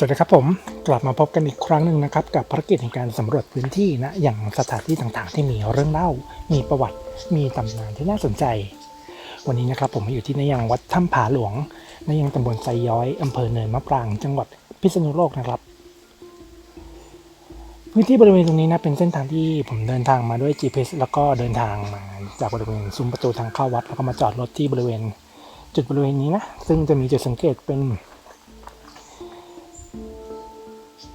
สวัสดีครับผมกลับมาพบกันอีกครั้งหนึ่งนะครับ กับภารกิจในการสำรวจพื้นที่นะอย่างสถานที่ต่างๆ ที่มีเรื่องเล่า มีประวัติ มีตำนานที่น่าสนใจ วันนี้นะครับผมมาอยู่ที่นยังวัดถ้ำผาหลวงนยังตำบลไซย้อยอำเภอเนินมะปราง จังหวัดพิษณุโลกนะครับ พื้นที่บริเวณตรงนี้นะเป็นเส้นทางที่ผมเดินทางมาด้วย GPS แล้วก็เดินทางมาจากบริเวณซุ้มประตูทางเข้าวัดแล้วก็มาจอดรถที่บริเวณ จุดบริเวณนี้นะซึ่งจะมีจุดสังเกตเป็น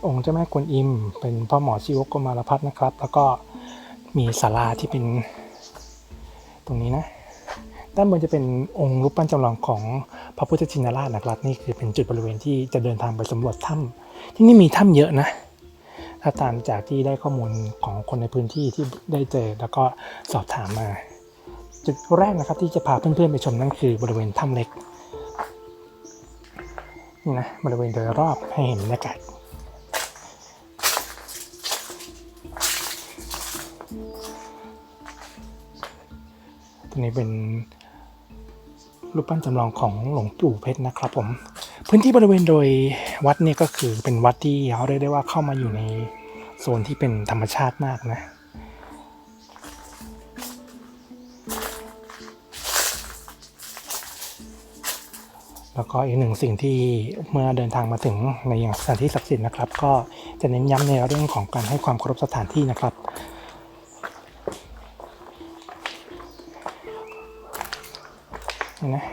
องค์เจ้าแม่กวนอิม เป็นพ่อหมอชีวกกมารพัฒน์นะครับ แล้วก็มีศาลาที่เป็นตรงนี้นะ ด้านบนจะเป็นองค์รูปปั้นจำลองของพระพุทธชินราชนะครับ นี่คือเป็นจุดบริเวณที่จะเดินทางไปสำรวจถ้ำที่นี่มีถ้ำเยอะนะ ถ้าตามจากที่ได้ข้อมูลของคนในพื้นที่ที่ได้เจอแล้วก็สอบถามมา จุดแรกนะครับที่จะพาเพื่อนๆไปชมนั่นคือบริเวณถ้ำเล็กนี่นะบริเวณโดยรอบให้เห็นบรรยากาศ ตัวนี้เป็นรูปปั้นจำลองของหลวงปู่เพชรนะครับผม พื้นที่บริเวณโดยวัดเนี่ยก็คือเป็นวัดที่เขาเรียกได้ว่าเข้ามาอยู่ในโซนที่เป็นธรรมชาติมากนะแล้วก็อีกหนึ่งสิ่งที่เมื่อเดินทางมาถึงในอย่างสถานที่ศักดิ์สิทธิ์นะครับ ก็จะเน้นย้ำในเรื่องของการให้ความเคารพสถานที่นะครับ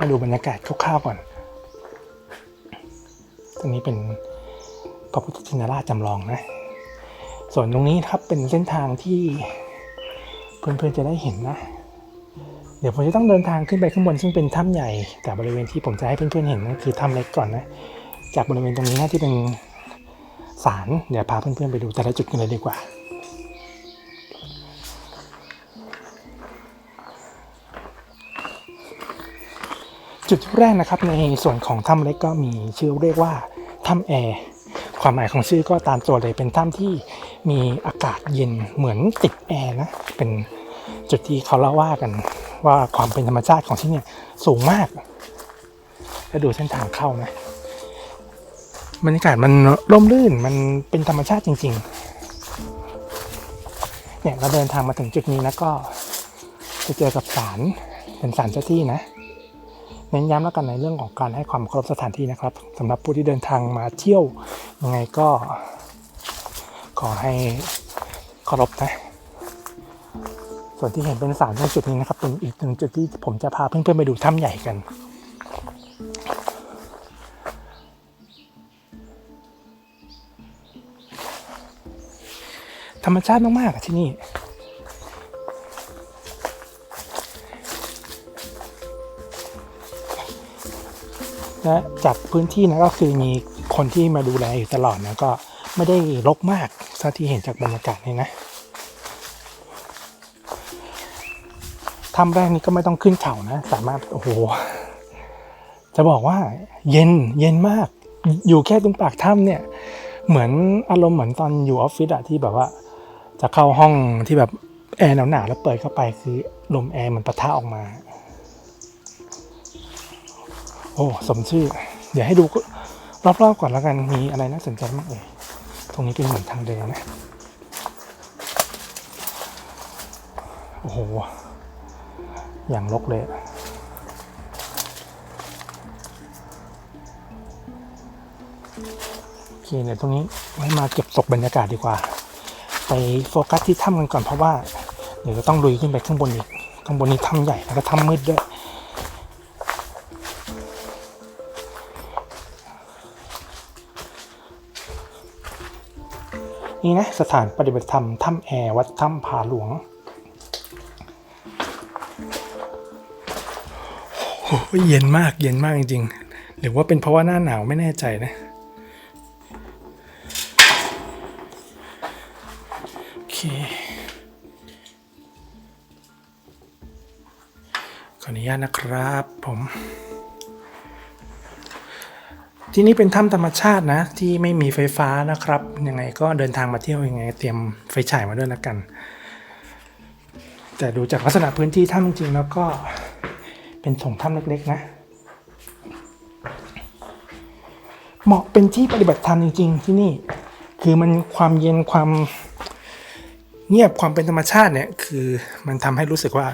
นี่นะให้ดูบรรยากาศคร่าวๆก่อน ตรงนี้เป็นพระพุทธชินราชจำลองนะ ส่วนตรงนี้ครับเป็นเส้นทางที่ เพื่อนๆจะได้เห็นนะ เดี๋ยวผมจะต้องเดินทางขึ้นไปข้างบนซึ่งเป็นถ้ำใหญ่ แต่บริเวณที่ผมจะให้เพื่อนๆเห็นนั่นคือถ้ำเล็กก่อนนะ จากบริเวณตรงนี้นะที่เป็นศาลเดี๋ยวพาเพื่อนๆไปดูแต่ละจุดกันเลยดีกว่า จุดแรกนะครับในส่วนของถ้ำเล็กก็มีชื่อเรียกว่าถ้ำแอร์ความหมายของชื่อก็ตามตัวเลยเป็นถ้ำที่มีอากาศเย็นเหมือนติดแอร์นะเป็นจุดที่เขาเล่าว่ากันว่าความเป็นธรรมชาติของที่นี่สูงมากถ้าดูเส้นทางเข้านะบรรยากาศมันร่มรื่นมันเป็นธรรมชาติจริง ๆ เนี่ยเราเดินทางมาถึงจุดนี้แล้วก็จะเจอกับศาลเป็นศาลเจ้าที่นะ เน้นย้ำแล้วกันในเรื่องของการให้ความเคารพสถานที่นะครับสำหรับผู้ที่เดินทางมาเที่ยวยังไงก็ ขอให้เคารพนะส่วนที่เห็นเป็นสารตรงจุดนี้นะครับเป็นอีกหนึ่งจุดที่ผมจะพาเพื่อนๆไปดูถ้ำใหญ่กัน ธรรมชาติมากๆที่นี่ และจากพื้นที่นะก็คือมีคนที่มาดูแลอยู่ตลอดนะก็ไม่ได้รกมากเท่าที่เห็นจากบรรยากาศนี่นะถ้ำแรกนี้ก็ไม่ต้องขึ้นเขานะ สามารถโอ้โหจะบอกว่า เย็นเย็นมาก อยู่แค่ตรงปากถ้ำเนี่ย เหมือนอารมณ์เหมือนตอนอยู่ออฟฟิศอะที่แบบว่า จะเข้าห้องที่แบบแอร์หนาวๆแล้วเปิดเข้าไปคือลมแอร์มันปะทะออกมา โอ้สมชื่อ เดี๋ยวให้ดูรอบๆก่อนแล้วกันมีอะไรน่าสนใจมากเลยตรงนี้เป็นเหมือนทางเดินนะโอ้โห อย่างลกเลย โอเคเดี๋ยวตรงนี้ไว้มาเก็บตกบรรยากาศดีกว่า ไปโฟกัสที่ถ้ำกันก่อนเพราะว่า เดี๋ยวจะต้องลุยขึ้นไปข้างบนอีก ข้างบนนี้ถ้ำใหญ่แล้วก็ถ้ำมืดด้วย นี่นะสถานปฏิบัติธรรมถ้ำแอร์วัดถ้ำผาหลวงโอ้โหเย็นมากเย็นมากจริงๆ หรือว่าเป็นเพราะว่าหน้าหนาวไม่แน่ใจนะ โอเคขออนุญาตนะครับผม ที่นี่เป็นถ้ำธรรมชาตินะ ที่ไม่มีไฟฟ้านะครับ ยังไงก็เดินทางมาเที่ยวยังไง เตรียมไฟฉายมาด้วยละกัน แต่ดูจากลักษณะพื้นที่ถ้ำจริงๆแล้วก็เป็นถงถ้ำเล็กๆนะ เหมาะเป็นที่ปฏิบัติธรรมจริง ๆ ที่นี่คือมันความเย็นความเงียบความเป็นธรรมชาติเนี่ยคือมันทำให้รู้สึกว่า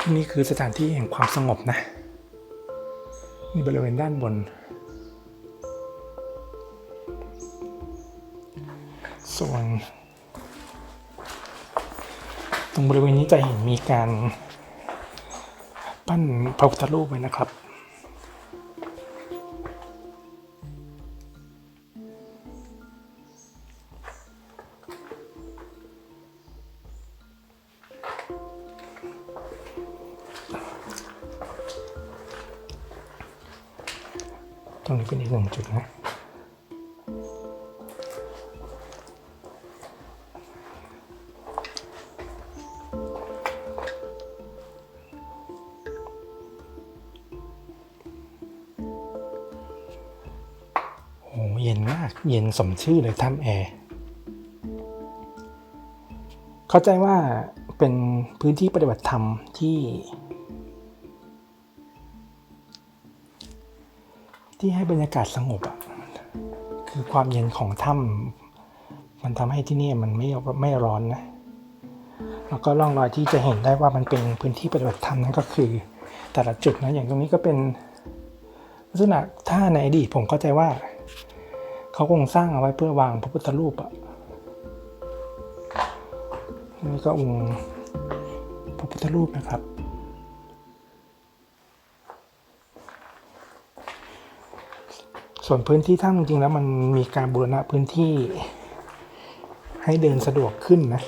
ที่นี่คือสถานที่แห่งความสงบนะนี่บริเวณด้านบน ส่วน ตรงบริเวณนี้จะเห็นมีการปั้นพระพุทธรูปไว้นะครับ ตรงนี้เป็นอีกหนึ่งจุดนะ เย็นมาก เย็นสมชื่อเลยถ้ำแอร์เข้าใจว่าเป็นพื้นที่ปฏิบัติธรรมที่ ที่ให้บรรยากาศสงบอะคือความเย็นของถ้ำมันทำให้ที่นี่มันไม่ไม่ร้อนนะแล้วก็ร่องรอยที่จะเห็นได้ว่ามันเป็นพื้นที่ปฏิบัติธรรมนั่นก็คือ แต่ละจุดนะอย่างตรงนี้ก็เป็นลักษณะถ้าในอดีตผมเข้าใจว่า เขาคงสร้างเอาไว้เพื่อวางพระพุทธรูปอะนี่ก็องค์พระพุทธรูปนะครับ ส่วนพื้นที่ถ้ำจริงๆแล้วมันมีการบูรณะพื้นที่ให้เดินสะดวกขึ้นนะ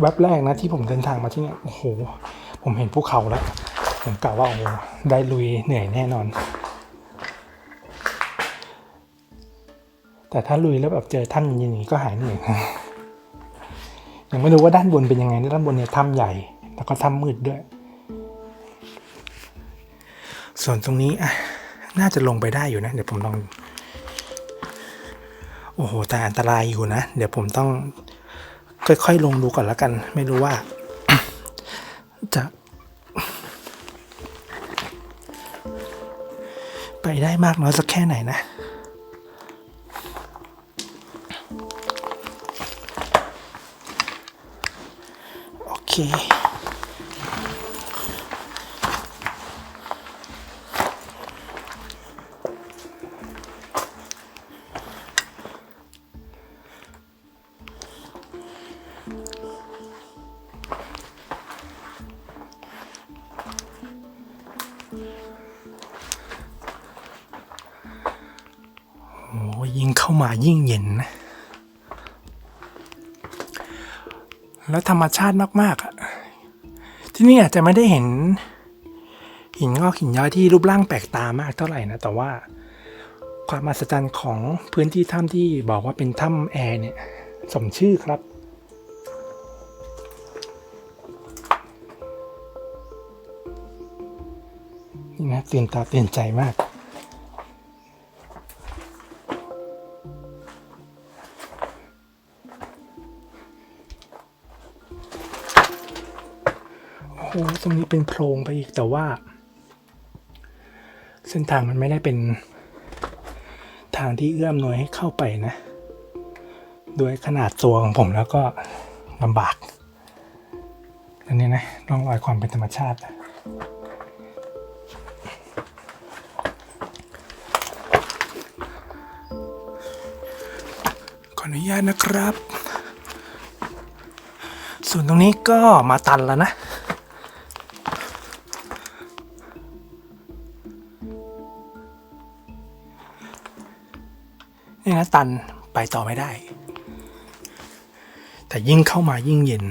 แว็บแรกนะที่ผมเดินทางมาที่นี่โอ้โห ผมเห็นภูเขาแล้ว ผมกล่าวว่าโอ้โหได้ลุยเหนื่อยแน่นอน แต่ถ้าลุยแล้วแบบเจอถ้ำอย่างนี้ก็หายเหนื่อยยังไม่รู้ว่าด้านบนเป็นยังไงนด้านบนเนี่ยถ้ำใหญ่ แล้วก็ถ้ำมืดด้วย ส่วนตรงนี้อะน่าจะลงไปได้อยู่นะ เดี๋ยวผมลอง โอ้โหแต่อันตรายอยู่นะ เดี๋ยวผมต้อง ค่อยๆ ลงดูก่อนละกัน ไม่รู้ว่า จะ ไปได้มากน้อยสักแค่ไหนนะโอเค มายิ่งเย็นนะแล้วธรรมชาติมากๆอะที่นี่อาจจะไม่ได้เห็น หินงอกหินย้อยที่รูปร่างแปลกตามากเท่าไหร่นะ แต่ว่าความมหัศจรรย์ของพื้นที่ถ้ำที่บอกว่าเป็นถ้ำแอร์เนี่ย สมชื่อครับ นี่นะตื่นตาตื่นใจมาก โอ้โหตรงนี้เป็นโพรงไปอีกแต่ว่า เส้นทางมันไม่ได้เป็นทางที่เอื้อมหน่วยให้เข้าไปนะด้วยขนาดตัวของผมแล้วก็ลำบาก อันนี้นะร่องรอยความเป็นธรรมชาติ ขออนุญาตนะครับ ส่วนตรงนี้ก็มาตันแล้วนะ นะตันไปต่อไม่ได้ แต่ยิ่งเข้ามายิ่งเย็น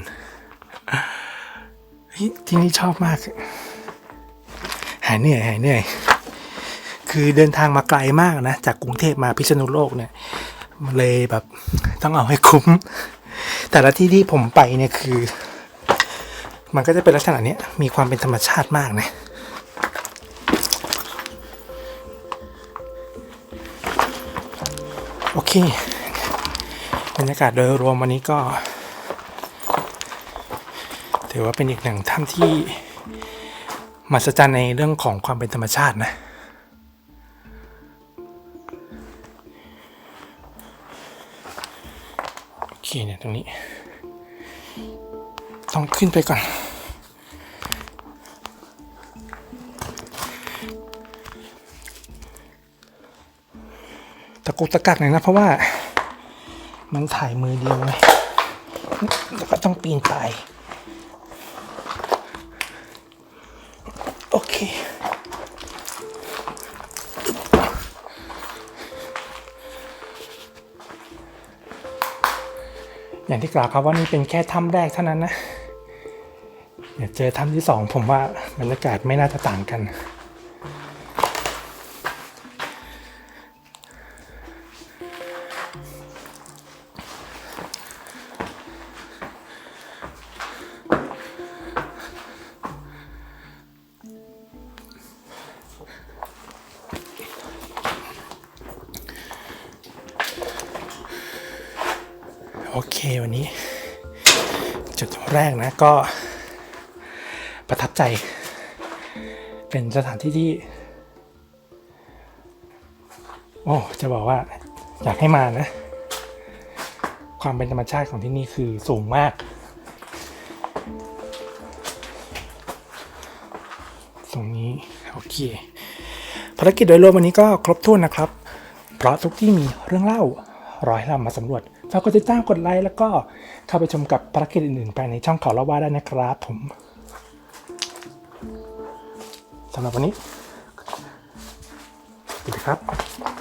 ที่นี่ชอบมาก หายเหนื่อยหายเหนื่อย คือเดินทางมาไกลมากนะ จากกรุงเทพมาพิษณุโลกเนี่ยเลยแบบต้องเอาให้คุ้ม แต่ละที่ที่ผมไปเนี่ยคือ มันก็จะเป็นลักษณะเนี้ยมีความเป็นธรรมชาติมากนะ เคบรรยากาศโดยรวมวันนี้ก็ ถือว่าเป็นอีกหนึ่งถ้ำที่มหัศจรรย์ในเรื่องของความเป็นธรรมชาตินะ โอเคเนี่ยตรงนี้ ต้องขึ้นไปก่อนะกุกตะกักหน่อยนะ เพราะว่า มันถ่ายมือเดียวไงแล้วก็ต้องปีนป่ายโอเคอย่างที่กล่าวครับว่านี่เป็นแค่ถ้ำแรกเท่านั้นนะ เดี๋ยวเจอถ้ำที่สองผมว่าบรรยากาศไม่น่าจะต่างกัน โอเควันนี้ จุดแรกนะก็ประทับใจ เป็นสถานที่ที่ โอ้ จะบอกว่า อยากให้มานะ ความเป็นธรรมชาติของที่นี่คือสูงมาก ตรงนี้ โอเค ภารกิจโดยรวมวันนี้ก็ครบถ้วนนะครับ เพราะทุกที่มีเรื่องเล่ารอให้เรามาสำรวจ ฝากกดติดตามกดไลค์แล้วก็เข้าไปชมกับภารกิจอื่นๆภายในช่องเขาละว่าได้นะครับผมสำหรับวันนี้สวัสดีครับ